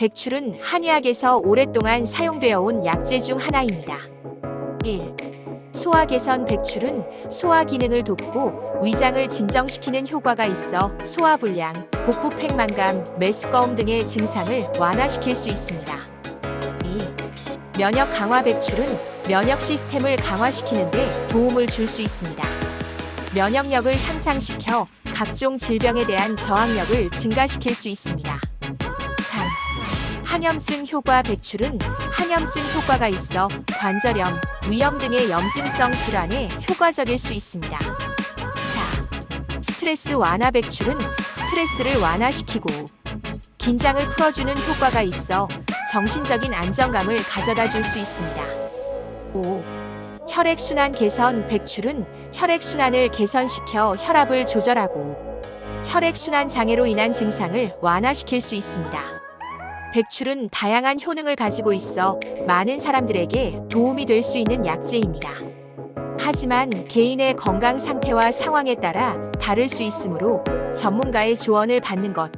백출은 한의학에서 오랫동안 사용되어 온 약재 중 하나입니다. 1. 소화 개선 백출은 소화 기능을 돕고 위장을 진정시키는 효과가 있어 소화 불량, 복부 팽만감, 메스꺼움 등의 증상을 완화시킬 수 있습니다. 2. 면역 강화 백출은 면역 시스템을 강화시키는 데 도움을 줄 수 있습니다. 면역력을 향상시켜 각종 질병에 대한 저항력을 증가시킬 수 있습니다. 3. 항염증 효과 백출은 항염증 효과가 있어 관절염, 위염 등의 염증성 질환에 효과적일 수 있습니다. 4. 스트레스 완화 백출은 스트레스를 완화시키고 긴장을 풀어주는 효과가 있어 정신적인 안정감을 가져다 줄 수 있습니다. 5. 혈액순환 개선 백출은 혈액순환을 개선시켜 혈압을 조절하고 혈액순환 장애로 인한 증상을 완화시킬 수 있습니다. 백출은 다양한 효능을 가지고 있어 많은 사람들에게 도움이 될 수 있는 약재입니다. 하지만 개인의 건강 상태와 상황에 따라 다를 수 있으므로 전문가의 조언을 받는 것